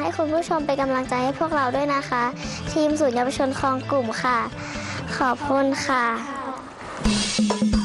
ให้คุณผู้ชมเป็นกำลังใจให้พวกเราด้วยนะคะ ทีมศูนย์เยาวชนคลองกลุ่มค่ะ ขอบคุณค่ะ